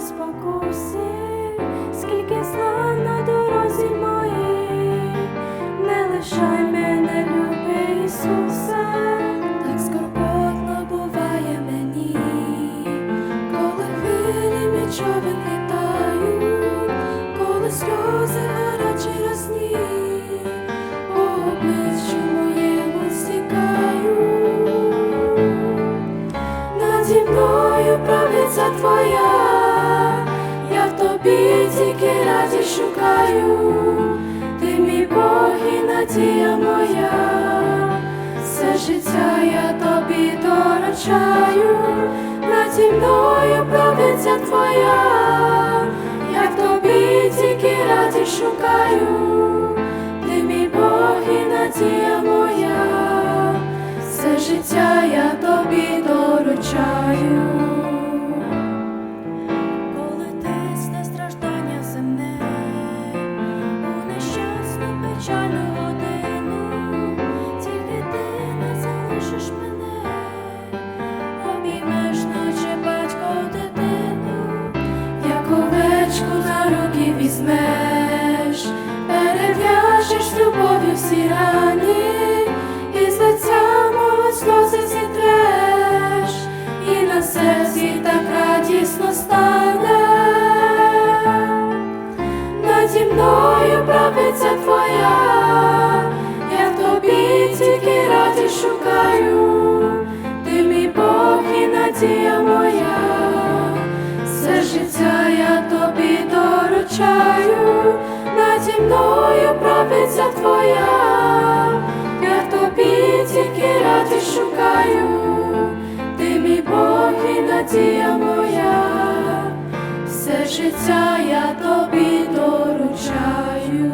спокусів, скільки зла на дорозі моїй, не лишай мене, люби Ісуса, так скорботно буває мені, коли хвилі мій човен коли сльози гарячі росні, по обличчю моєму стікаю, наді мною правиться твоя тобі тільки радість шукаю, ти мій Бог і надія моя, все життя я тобі доручаю, наді мною правиця твоя, я в тобі тільки радість шукаю, ти мій Бог і надія моя. Все життя я тобі доручаю. Мною правиця твоя, я в тобі тільки раді шукаю, ти мій Бог і надія моя, все життя я тобі доручаю, наді мною правиця твоя, життя я тобі доручаю.